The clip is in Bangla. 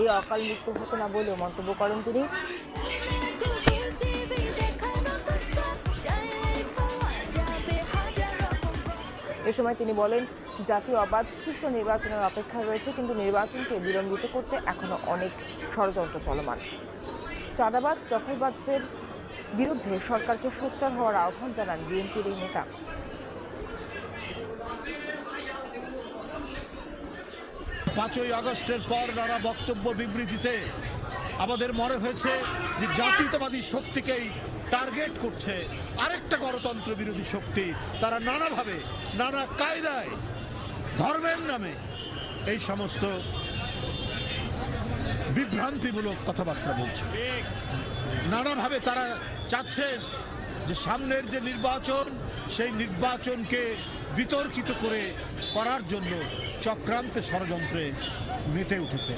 এই অকাল মৃত্যু হতো না বলেও মন্তব্য করেন তিনি। এ সময় তিনি বলেন, জাতীয় অবাধ সুষ্ঠু নির্বাচনের অপেক্ষায় রয়েছে, কিন্তু নির্বাচনকে বিলম্বিত করতে এখনও অনেক ষড়যন্ত্র চলমান। চাঁদাবাজ, দখলবাজদের বিরুদ্ধে সরকারকে সোচ্চার হওয়ার আহ্বান জানান বিএনপির এই নেতা। পাঁচই আগস্টের পর নানা বক্তব্য বিবৃতিতে আমাদের মনে হয়েছে যে জাতীয়তাবাদী শক্তিকেই টার্গেট করছে আরেকটা গণতন্ত্র বিরোধী শক্তি। তারা নানাভাবে, নানা কায়দায়, ধর্মের নামে এই সমস্ত বিভ্রান্তিমূলক কথাবার্তা বলছে। নানাভাবে তারা চাচ্ছেন যে সামনের যে নির্বাচন সেই নির্বাচনকে বিতর্কিত করে করার জন্য চক্রান্তে ষড়যন্ত্রে মেতে উঠেছে।